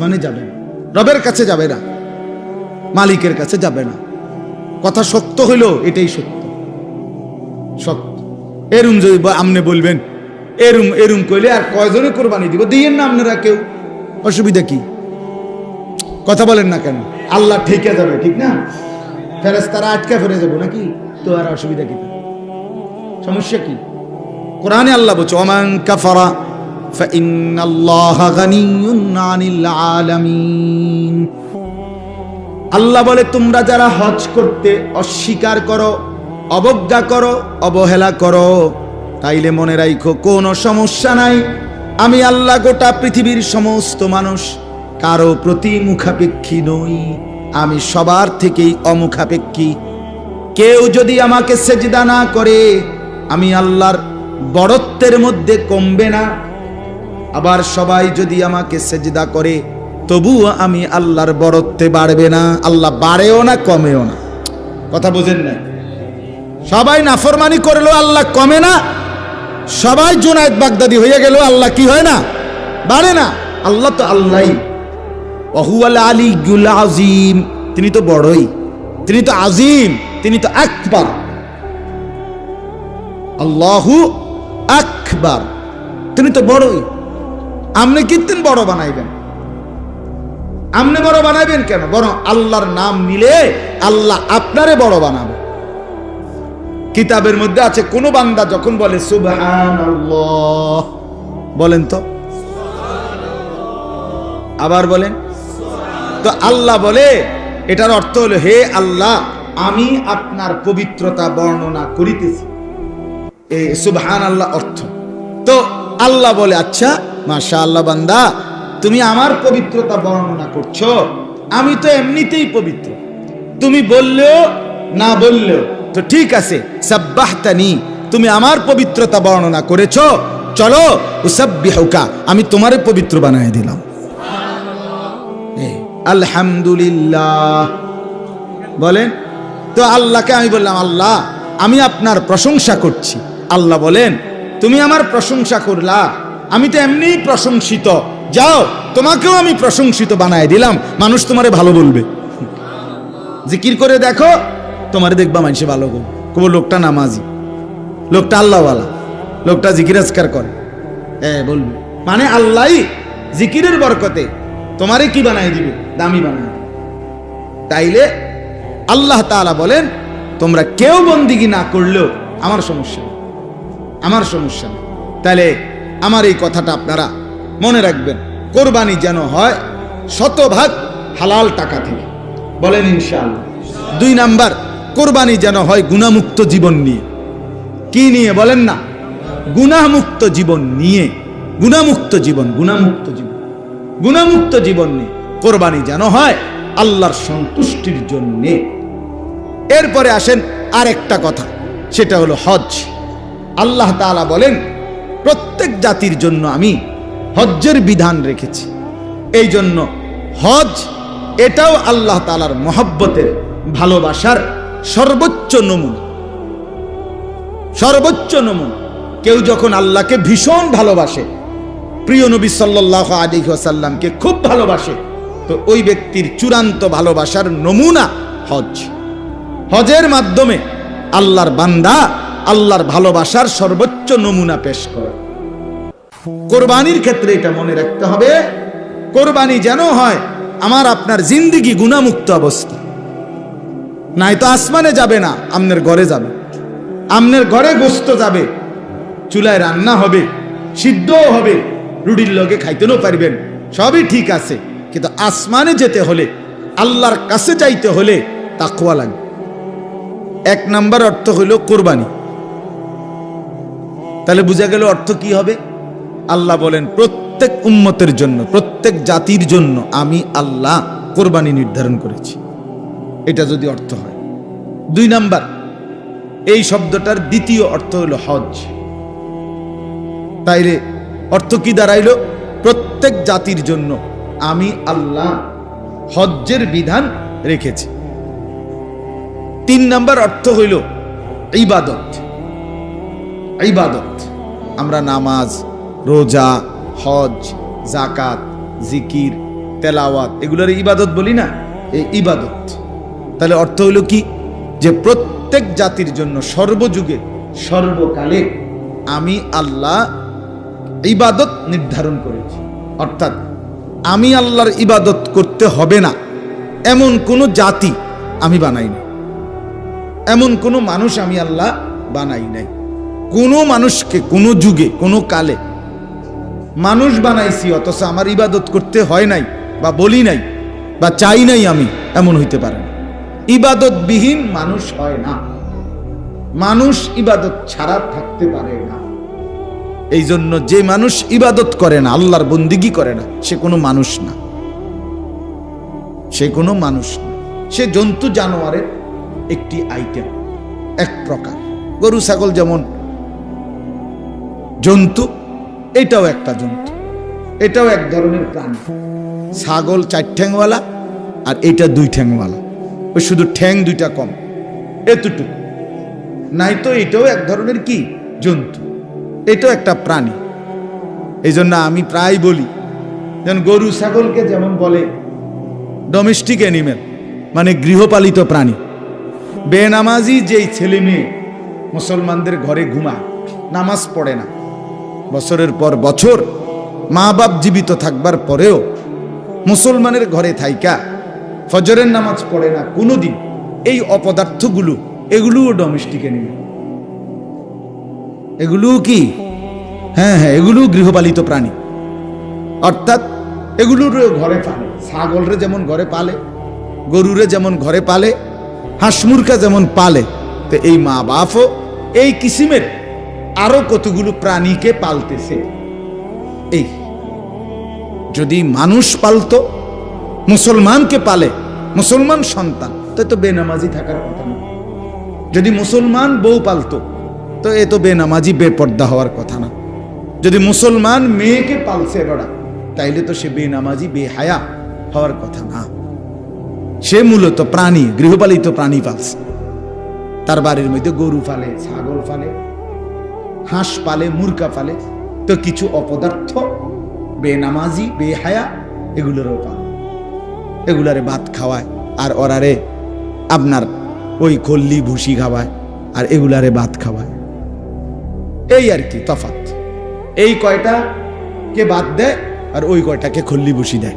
আসমানে যাবে না। রবের কাছে যাবে না। মালিকের কাছে যাবে না। কথা সত্য হইল, এটাই সত্য। সত্য। এরুম যদি আপনি বলবেন, এরুম এরুম কইলে আর কয়জনে কোরবানি দিব? দিয়েন না আপনারা কেউ। অসুবিধা কি? কথা বলেন না কেন? আল্লাহ ঠেকে যাবে, ঠিক না? ফেরেস্তারা আটকা ফেরে যাব নাকি? তো আর অসুবিধা কি? সমস্যা কি? কোরআনে আল্লাহ বলছে, ওমান কাফারা فإن الله غني عن العالمين আল্লাহ বলে তোমরা যারা হজ করতে অস্বীকার করো অবজ্ঞা করো অবহেলা করো তাইলে মনে রাখো কোনো সমস্যা নাই আমি আল্লাহ গোটা পৃথিবীর সমস্ত মানুষ কারো প্রতি মুখাপেক্ষী নই আমি সবার থেকেই অমুখাপেক্ষী কেউ যদি আমাকে সেজদা না করে আমি আল্লাহর বড়ত্বের মধ্যে কমবে না আবার সবাই যদি আমাকে সেজদা করে, তবুও আমি আল্লাহর বড়ত্বে বাড়বে না, আল্লাহ বাড়েও না, কমেও না। কথা বুঝেন না সবাই নাফরমানি করলেও আল্লাহ কমে না। সবাই জোনায়েদ বাগদাদি হয়ে গেল আল্লাহ কি হয় না? বাড়ে না। আল্লাহ তো আল্লাহই। অহুয়াল আলী আজিম তিনি তো বড়ই। তিনি তো আজিম তিনি তো আকবার। আল্লাহু আকবার। তিনি তো বড়ই। আপনি কীর্তন বড় বানাইবেন? আপনি বড় বানাইবেন কেন? বরং আল্লাহর নাম নিলে আল্লাহ আপনারে বড় বানাবে। কিতাবের মধ্যে আছে, কোন বান্দা যখন বলে বলেন তো? আবার বলেন? তো আল্লাহ বলে, এটার অর্থ হলো, হে আল্লাহ, আমি আপনার পবিত্রতা বর্ণনা করিতেছি। সুবহান আল্লাহ অর্থ। তো আল্লাহ বলে আচ্ছা মাশা আল্লাহ বান্দা, তুমি আমার পবিত্রতা বর্ণনা করছ। আমি তো এমনিতেই পবিত্র। তুমি বললেও, না বললেও, তো ঠিক আছে, সাব্বাহতানি, তুমি আমার পবিত্রতা বর্ণনা করেছ। চলো, উসাব্বিহুকা, আমি তোমারে পবিত্র বানায় দিলাম। আলহামদুলিল্লাহ। বলেন, তো আল্লাহকে আমি বললাম, আল্লাহ, আমি আপনার প্রশংসা করছি। আল্লাহ বলেন, তুমি আমার প্রশংসা করলা। আমি তো এমনিই প্রশংসিত। যাও, তোমাকেও আমি প্রশংসিত বানায় দিলাম। মানুষ তোমারে ভালো বলবে। জিকির করে দেখো, তোমারে দেখবা মানুষে ভালো গো কব লোকটা নামাজি। লোকটা আল্লাহওয়ালা। লোকটা জিকির আজকার করে। হ্যাঁ বলবে। মানে আল্লাহ জিকিরের বরকতে তোমারে কি বানায় দিবে? দামি বানায় তাইলে আল্লাহ তাআলা বলেন, তোমরা কেউ বন্দিগি না করলেও আমার সমস্যা আমার সমস্যা তাহলে আমার এই কথাটা আপনারা মনে রাখবেন। কোরবানি যেন হয় শতভাগ হালাল টাকা থেকে। বলেন ইনশাআল্লাহ। দুই নাম্বার, কোরবানি যেন হয় গুণামুক্ত জীবন নিয়ে। কি নিয়ে বলেন না? গুণামুক্ত জীবন নিয়ে। গুণামুক্ত জীবন গুণামুক্ত জীবন। গুণামুক্ত জীবন নিয়ে। কোরবানি যেন হয় আল্লাহর সন্তুষ্টির জন্যে। এরপরে আসেন আরেকটা কথা, সেটা হলো হজ আল্লাহ তাআলা বলেন প্রত্যেক জাতির জন্য আমি হজ্জের বিধান রেখেছি। এই জন্য হজ এটাও আল্লাহ তালার মহব্বতের ভালোবাসার সর্বোচ্চ নমুনা। সর্বোচ্চ নমুনা। কেউ যখন আল্লাহকে ভীষণ ভালোবাসে, প্রিয় নবী সাল্লাহ আলী খুব ভালোবাসে, তো ওই ব্যক্তির চূড়ান্ত ভালোবাসার নমুনা হজ হজের মাধ্যমে আল্লাহর বান্দা আল্লাহর ভালোবাসার সর্বোচ্চ নমুনা পেশ করে। কোরবানির ক্ষেত্রে এটা মনে রাখতে হবে, কোরবানি যেন হয় আমার আপনার জিন্দিগি গুণামুক্ত অবস্থা। নাই তো আসমানে যাবে না, আমনের ঘরে যাবে। আমনের ঘরে গোস্ত যাবে, চুলায় রান্না হবে, সিদ্ধও হবে, রুটির লগে খাইতেও পারবেন, সবই ঠিক আছে। কিন্তু আসমানে যেতে হলে, আল্লাহর কাছে যাইতে হলে তাকুয়া লাগবে এক নাম্বার অর্থ হইল কোরবানি। তাহলে বোঝা গেল অর্থ কি হবে? আল্লাহ বলেন, প্রত্যেক উম্মতের জন্য, প্রত্যেক জাতির জন্য আমি আল্লাহ কোরবানি নির্ধারণ করেছি। এটা যদি অর্থ হয়। দুই নাম্বার, এই শব্দটার দ্বিতীয় অর্থ হলো হজ তাইলে অর্থ কি দাঁড়াইল? প্রত্যেক জাতির জন্য আমি আল্লাহ হজ্জের বিধান রেখেছি। তিন নাম্বার অর্থ হইল ইবাদত। ইবাদত। আমরা নামাজ, রোজা, হজ জাকাত জিকির, তেলাওয়াত এগুলোর ইবাদত বলি না? এই ইবাদত। তাহলে অর্থ হলো কি? যে প্রত্যেক জাতির জন্য সর্বযুগে, সর্বকালে আমি আল্লাহ ইবাদত নির্ধারণ করেছি। অর্থাৎ আমি আল্লাহর ইবাদত করতে হবে না। এমন কোনো জাতি আমি বানাই নাই। এমন কোনো মানুষ আমি আল্লাহ বানাই নাই। কোনো মানুষকে, কোনো যুগে, কোনো কালে মানুষ বানাইছি, অথচ আমার ইবাদত করতে হয় নাই বা বলি নাই বা চাই নাই আমি, এমন হইতে পারে না। ইবাদতবিহীন মানুষ হয় না। মানুষ ইবাদত ছাড়া থাকতে পারে না। এই জন্য যে মানুষ ইবাদত করে না, আল্লাহর বন্দিগি করে না, সে কোনো মানুষ না। সে কোনো মানুষ না। সে জন্তু জানোয়ারের একটি আইটেম এক প্রকার। গরু, ছাগল যেমন জন্তু, এটাও একটা জন্তু। এটাও এক ধরনের প্রাণী। ছাগল চার ঠ্যাংওয়ালা আর এটা দুই ঠ্যাংওয়ালা। ওই শুধু ঠ্যাং দুইটা কম। এতটুকু। নাই তো এটাও এক ধরনের কি? জন্তু। এটাও একটা প্রাণী। এই জন্য আমি প্রায় বলি যেমন গরু ছাগলকে যেমন বলে ডোমেস্টিক অ্যানিমেল মানে গৃহপালিত প্রাণী। বেনামাজি যেই ছেলে মেয়ে মুসলমানদের ঘরে ঘুমায়, নামাজ পড়ে না। বছরের পর বছর মা বাপ জীবিত থাকবার পরেও মুসলমানের ঘরে থাইকা, ফজরের নামাজ পড়ে না কোনোদিন, এই অপদার্থগুলো এগুলোও ডোমেস্টিক অ্যানিমেল এগুলোও কি? হ্যাঁ হ্যাঁ এগুলোও গৃহপালিত প্রাণী। অর্থাৎ এগুলোর ঘরে পালে, ছাগলরে যেমন ঘরে পালে, গরুরে যেমন ঘরে পালে হাঁসমুরকা যেমন পালে, তো এই মা বাপও এই কিসিমের আরও কতগুলো প্রাণীকে পালতেছে। এই, যদি মানুষ পালতো, মুসলমানকে পালে, মুসলমান সন্তান তো তো বেনামাজি থাকার কথা না। যদি মুসলমান বউ পালতো, তো এ তো বেনামাজি বেপর্দা হওয়ার কথা না। যদি মুসলমান মেয়েকে পালছে বেড়া তাইলে তো সে বেনামাজি, বেহায়া হওয়ার কথা না। সে মূলত প্রাণী, গৃহপালিত প্রাণী পালছে। তার বাড়ির মধ্যে গরু ফালে ছাগল ফালে হাঁস পালে, মুরগা পালে, তো কিছু অপদার্থ, বেনামাজি, বেহায়া, এগুলোরও পালে। এগুলারে ভাত খাওয়ায়, আর ওরারে আপনার ওই খল্লি ভুসি খাওয়ায়, আর এগুলারে ভাত খাওয়ায়। এই আর কি তফাত এই কয়টা কে বাদ দেয়, আর ওই কয়টাকে খল্লি ভুসি দেয়।